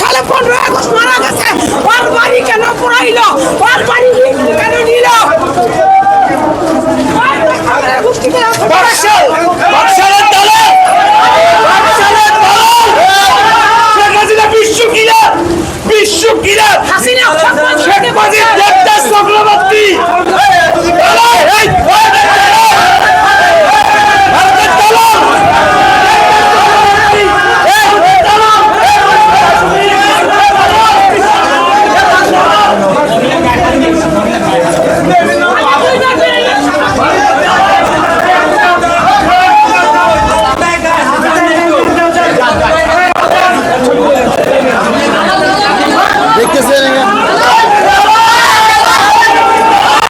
সালে পনেরো আগস্ট মারা গেছে। ওর কেন পুরাইলো ওর বাড়ি কেন নিল চক্রবর্তী